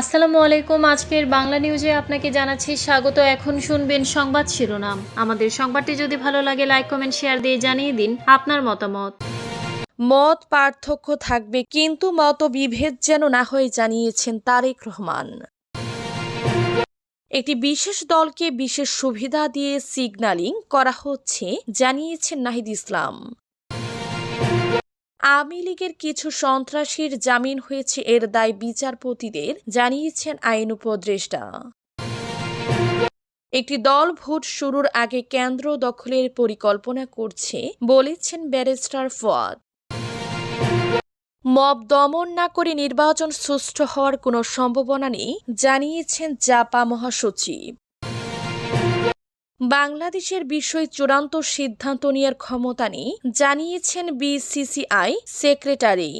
আসসালামু আলাইকুম। আজকের বাংলা নিউজে আপনাকে জানাচ্ছি স্বাগত। এখন শুনবেন সংবাদ শিরোনাম। আমাদের সংবাদটি যদি ভালো লাগে লাইক কমেন্ট শেয়ার দিয়ে জানিয়ে দিন আপনার মতামত। মত পার্থক্য থাকবে, কিন্তু মতবিভেদ যেন না হয়ে জানিয়েছেন তারেক রহমান। একটি বিশেষ দলকে বিশেষ সুবিধা দিয়ে সিগন্যালিং করা হচ্ছে, জানিয়েছেন নাহিদ ইসলাম। আওয়ামী লীগের কিছু সন্ত্রাসীর জামিন হয়েছে এর দায় বিচারপতিদের, জানিয়েছেন আইন উপদেষ্টা। একটি দল ভোট শুরুর আগে কেন্দ্র দখলের পরিকল্পনা করছে, বলেছেন ব্যারিস্টার ফোয়াদ। মব দমন না করে নির্বাচন সুষ্ঠু হওয়ার কোনো সম্ভাবনা নেই, জানিয়েছেন জাপা মহাসচিব। বাংলাদেশের বিষয়ে চূড়ান্ত সিদ্ধান্ত নেওয়ার ক্ষমতা নেই জানিয়েছেন বিসিসিআই সেক্রেটারি।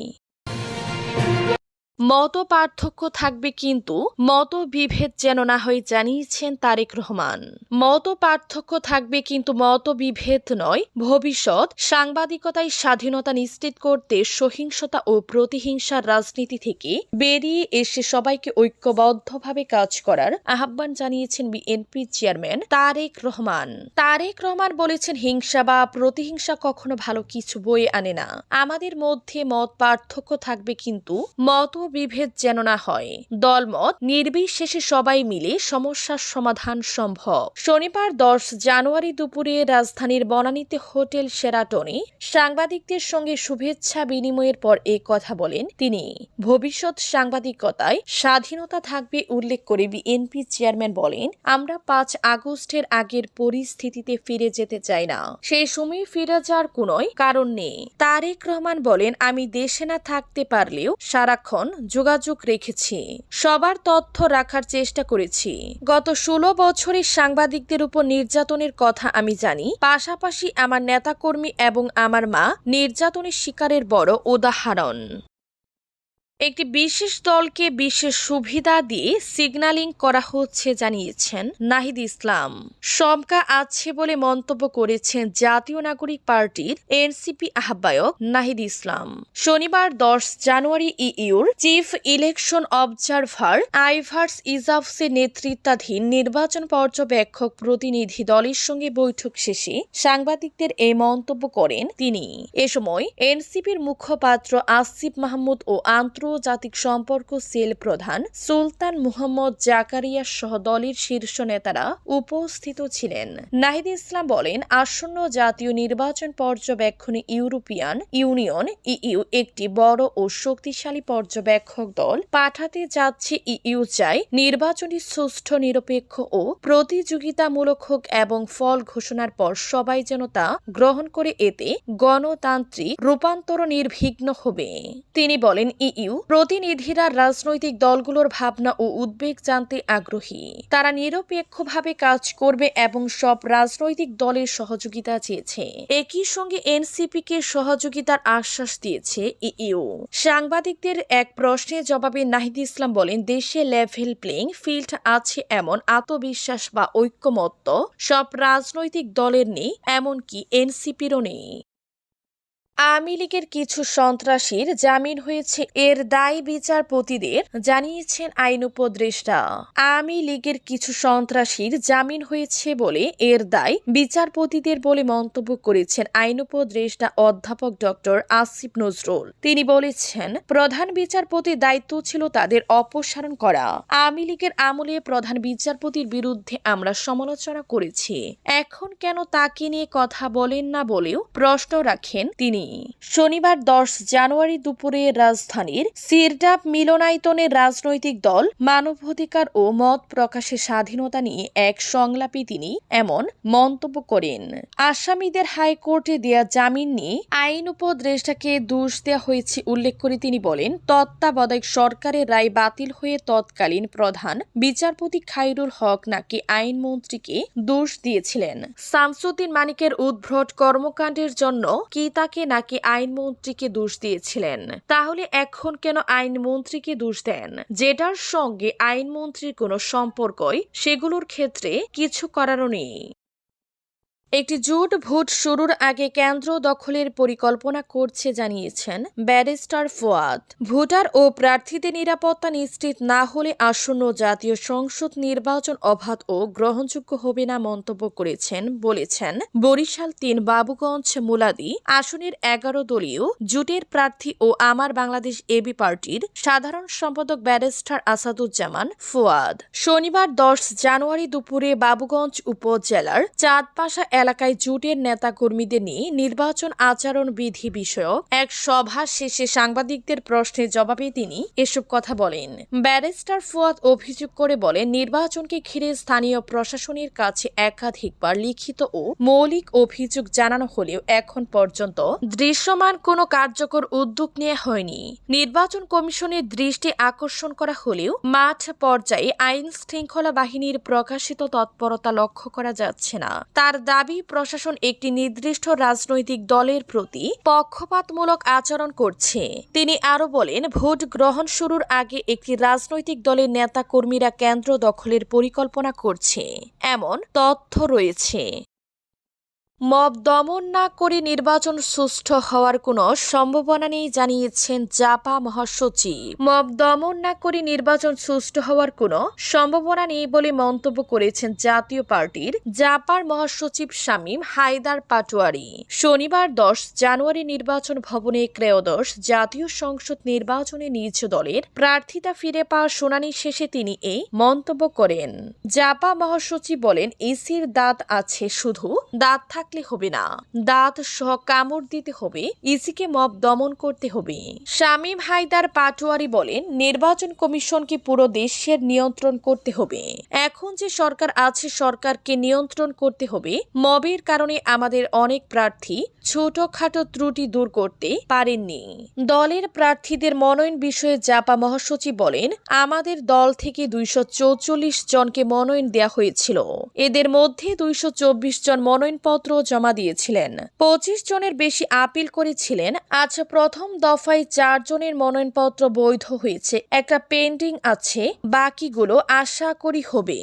মত পার্থক্য থাকবে কিন্তু মত বিভেদ যেন না হয় জানিয়েছেন তারেক রহমান। মত পার্থক্য থাকবে কিন্তু মত বিভেদ নয়, ভবিষ্যৎ সাংবাদিকতায় স্বাধীনতা নিশ্চিত করতে সহিংসতা ও প্রতিহিংসার রাজনীতি থেকে বেরিয়ে এসে সবাইকে ঐক্যবদ্ধভাবে কাজ করার আহ্বান জানিয়েছেন বিএনপি চেয়ারম্যান তারেক রহমান। তারেক রহমান বলেছেন, হিংসা বা প্রতিহিংসা কখনো ভালো কিছু বয়ে আনে না। আমাদের মধ্যে মত পার্থক্য থাকবে কিন্তু মত বিভেদ যেন না হয়। দলমত নির্বিশেষে সবাই মিলে সমস্যার সমাধান সম্ভব। শনিবার দশ জানুয়ারি দুপুরে রাজধানীর বনানীতে হোটেল সেরাটনে সাংবাদিকদের সঙ্গে শুভেচ্ছা বিনিময়ের পর এ কথা বলেন তিনি। ভবিষ্যৎ সাংবাদিকতায় স্বাধীনতা থাকবে উল্লেখ করে বিএনপি চেয়ারম্যান বলেন, আমরা পাঁচ আগস্টের আগের পরিস্থিতিতে ফিরে যেতে চাই না। সেই সময় ফিরে যাওয়ার কোনোই কারণ নেই। তারেক রহমান বলেন, আমি দেশে না থাকতে পারলেও সারাক্ষণ যোগাযোগ রেখেছি। সবার তথ্য রাখার চেষ্টা করেছি। গত ষোলো বছরের সাংবাদিকদের উপর নির্যাতনের কথা আমি জানি। পাশাপাশি আমার নেতাকর্মী এবং আমার মা নির্যাতনের শিকারের বড় উদাহরণ। একটি বিশেষ দলকে বিশেষ সুবিধা দিয়ে সিগন্যালিং করা হচ্ছে, জানিয়েছেন নাহিদ ইসলাম। শঙ্কা আছে বলে মন্তব্য করেছেন জাতীয় নাগরিক পার্টির এনসিপি আহ্বায়ক নাহিদ ইসলাম। শনিবার দশ জানুয়ারি ইইউর চিফ ইলেকশন অবজারভার আইভার্স ইজাফসের নেতৃত্বাধীন নির্বাচন পর্যবেক্ষক প্রতিনিধি দলের সঙ্গে বৈঠক শেষে সাংবাদিকদের এই মন্তব্য করেন তিনি। এ সময় এনসিপির মুখপাত্র আসিফ মাহমুদ ও আন্তর্জাতিক সম্পর্ক সেল প্রধান সুলতান মুহম্মদ জাকারিয়া সহ দলের শীর্ষ নেতারা উপস্থিত ছিলেন। নাহিদ ইসলাম বলেন, আসন্ন জাতীয় নির্বাচন পর্যবেক্ষণে ইউরোপিয়ান ইউনিয়ন ইইউ একটি বড় ও শক্তিশালী পর্যবেক্ষক দল পাঠাতে যাচ্ছে ইইউ চাই নির্বাচনী সুষ্ঠু, নিরপেক্ষ ও প্রতিযোগিতামূলক হোক এবং ফল ঘোষণার পর সবাই যেন তা গ্রহণ করে, এতে গণতান্ত্রিক রূপান্তর নির্বিঘ্ন হবে। তিনি বলেন, ইইউ প্রতিনিধিরা রাজনৈতিক দলগুলোর ভাবনা ও উদ্বেগ জানতে আগ্রহী। তারা নিরপেক্ষভাবে কাজ করবে এবং সব রাজনৈতিক দলের সহযোগিতা চেয়েছে। একই সঙ্গে এনসিপি কে সহযোগিতার আশ্বাস দিয়েছে ইইউ। সাংবাদিকদের এক প্রশ্নের জবাবে নাহিদ ইসলাম বলেন, দেশে লেভেল প্লেইং ফিল্ড আছে এমন আত্মবিশ্বাস বা ঐক্যমত্য সব রাজনৈতিক দলের নেই, এমনকি এনসিপিরও নেই। আওয়ামী লীগের কিছু সন্ত্রাসীর জামিন হয়েছে এর দায় বিচারপতিদের, জানিয়েছেন আইন উপদেষ্টা। আওয়ামী লীগের কিছু সন্ত্রাসীর জামিন হয়েছে বলে এর দায় বিচারপতিদের বলে মন্তব্য করেছেন আইন উপদেষ্টা অধ্যাপক ডক্টর আসিফ নজরুল। তিনি বলেছেন, প্রধান বিচারপতির দায়িত্ব ছিল তাদের অপসারণ করা। আওয়ামী লীগের আমলে প্রধান বিচারপতির বিরুদ্ধে আমরা সমালোচনা করেছি। এখন কেন তাকে নিয়ে কথা বলেন না বলেও প্রশ্ন রাখেন তিনি। শনিবার দশ জানুয়ারি দুপুরে রাজধানীর সিরডাপ মিলনায়তনের রাজনৈতিক দল মানবাধিকার ও মত প্রকাশের স্বাধীনতা নিয়ে এক সংলাপে তিনি এমন মন্তব্য করেন। আসামিদের হাইকোর্টে দেয়া জামিন নিয়ে আইন উপদেষ্টাকে দোষ দেওয়া হয়েছে উল্লেখ করে তিনি বলেন, তত্ত্বাবধায়ক সরকারের রায় বাতিল হয়ে তৎকালীন প্রধান বিচারপতি খাইরুল হক নাকি আইনমন্ত্রীকে দোষ দিয়েছিলেন। শামসুদ্দিন মানিকের উদ্ভট কর্মকাণ্ডের জন্য কি তাকে নাকি আইনমন্ত্রীকে দোষ দিয়েছিলেন। তাহলে এখন কেন আইনমন্ত্রীকে দোষ দেন? যেটার সঙ্গে আইনমন্ত্রীর কোনো সম্পর্কই, সেগুলোর ক্ষেত্রে কিছু করারও নেই। একটি জোট ভোট শুরুর আগে কেন্দ্র দখলের পরিকল্পনা করছে জানিয়েছেন ব্যারিস্টার ফোয়াদ। ভোটার ও প্রার্থীদের নিরাপত্তা নিশ্চিত না হলে আসন্ন জাতীয় সংসদ নির্বাচন অবাধ ও গ্রহণযোগ্য হবে না মন্তব্য করেছেন, বলেছেন বরিশাল তিন বাবুগঞ্জ মুলাদি আসনের এগারো দলীয় জোটের প্রার্থী ও আমার বাংলাদেশ এবি পার্টির সাধারণ সম্পাদক ব্যারিস্টার আসাদুজ্জামান ফোয়াদ। শনিবার দশ জানুয়ারি দুপুরে বাবুগঞ্জ উপজেলার চাঁদপাশা এলাকায় জোটের নেতাকর্মীদের নিয়ে নির্বাচন আচরণ বিধি বিষয়ক এক সভা শেষে সাংবাদিকদের প্রশ্নের জবাবে তিনি এসব কথা বলেন। ব্যারিস্টার ফুয়াদ অভিযোগ করে বলেন, নির্বাচনকে ঘিরে স্থানীয় প্রশাসনের কাছে একাধিকবার লিখিত ও মৌলিক অভিযোগ জানানো হলেও এখন পর্যন্ত দৃশ্যমান কোনো কার্যকর উদ্যোগ নেওয়া হয়নি। নির্বাচন কমিশনের দৃষ্টি আকর্ষণ করা হলেও মাঠ পর্যায়ে আইন শৃঙ্খলা বাহিনীর প্রকাশিত তৎপরতা লক্ষ্য করা যাচ্ছে না। তার দাবি প্রশাসন একটি নির্দিষ্ট রাজনৈতিক দলের প্রতি পক্ষপাতমূলক আচরণ করছে। তিনি আরও বলেন, ভোট গ্রহণ শুরুর আগে একটি রাজনৈতিক দলের নেতা কর্মীরা কেন্দ্র দখলের পরিকল্পনা করছে। এমন তথ্য রয়েছে। মব দমন না করে নির্বাচন সুষ্ঠু হওয়ার কোনো সম্ভাবনা নেই, জানিয়েছেন জাপা মহাসচিব। মব দমন না করে নির্বাচন সুষ্ঠু হওয়ার কোনো সম্ভাবনা নেই বলে মন্তব্য করেছেন জাতীয় পার্টির জাপার মহাসচিব শামীম হায়দার পাটোয়ারি। শনিবার দশ জানুয়ারি নির্বাচন ভবনে ক্রেয়দশ জাতীয় সংসদ নির্বাচনে নিজ দলের প্রার্থিতা ফিরে পাওয়া শুনানি শেষে তিনি এই মন্তব্য করেন। জাপা মহাসচিব বলেন ইসির দাঁত আছে শুধু, দাঁত থাকলে হবে না। দাঁত সহ কামড় দিতে হবে, ইসিকে মব দমন করতে হবে। শামীম হায়দার পাটোয়ারি বলেন, নির্বাচন কমিশনকে পুরো দেশের নিয়ন্ত্রণ করতে হবে। এখন যে সরকার আছে, সরকারকে নিয়ন্ত্রণ করতে হবে। মবের কারণে আমাদের অনেক প্রার্থী ছোটখাটো ত্রুটি দূর করতে পারেননি। দলের প্রার্থীদের মনোনয়ন বিষয়ে জাপা মহাসচিব বলেন, আমাদের দল থেকে দুইশো জনকে মনোনয়ন দেওয়া হয়েছিল। এদের মধ্যে দুইশো চব্বিশ জন মনোনয়নপত্র জমা দিয়েছিলেন। পঁচিশ জনের বেশি আপিল করেছিলেন। আজ প্রথম দফায় চার জনের মনোনয়নপত্র বৈধ হয়েছে। একটা পেন্ডিং আছে, বাকিগুলো আশা করি হবে।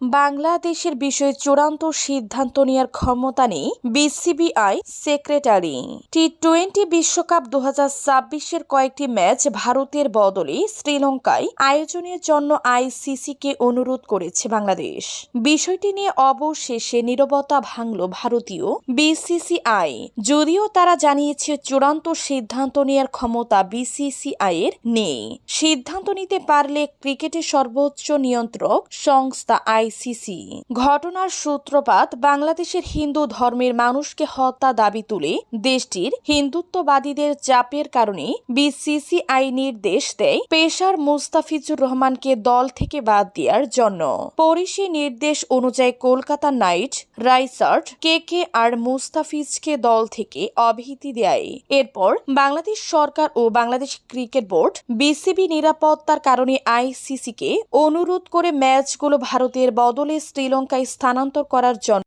বাংলাদেশের বিষয়ে চূড়ান্ত সিদ্ধান্ত নেওয়ার ক্ষমতা নেই বিসিবিআই সেক্রেটারি। টি টোয়েন্টি বিশ্বকাপ দু ছাব্বিশের কয়েকটি ম্যাচ ভারতের বদলে শ্রীলঙ্কায় আয়োজনের জন্য আইসিসিকে অনুরোধ করেছে বাংলাদেশ। বিষয়টি নিয়ে অবশেষে নীরবতা ভাঙল ভারতীয় বিসিসিআই। যদিও তারা জানিয়েছে চূড়ান্ত সিদ্ধান্ত নেওয়ার ক্ষমতা বিসিসিআই এর নেই। সিদ্ধান্ত নিতে পারলে ক্রিকেটের সর্বোচ্চ নিয়ন্ত্রক সংস্থা আইসিসি। ঘটনার সূত্রপাত বাংলাদেশের হিন্দু ধর্মের মানুষকে হত্যা দাবি তুলে দেশটির হিন্দুত্ববাদীদের চাপের কারণে বিসিসিআই নির্দেশ দেয় পেশার মুস্তাফিজুর রহমানকে দল থেকে বাদ দেওয়ার জন্য। পরিসি নির্দেশ অনুযায়ী কলকাতা নাইট রাইসার্ট কে কে আর মুস্তাফিজকে দল থেকে অব্যাহতি দেয়। এরপর বাংলাদেশ সরকার ও বাংলাদেশ ক্রিকেট বোর্ড বিসিবি নিরাপত্তার কারণে আইসিসিকে অনুরোধ করে ম্যাচগুলো ভারতের বদলে শ্রীলঙ্কায় স্থানান্তর করার জন্য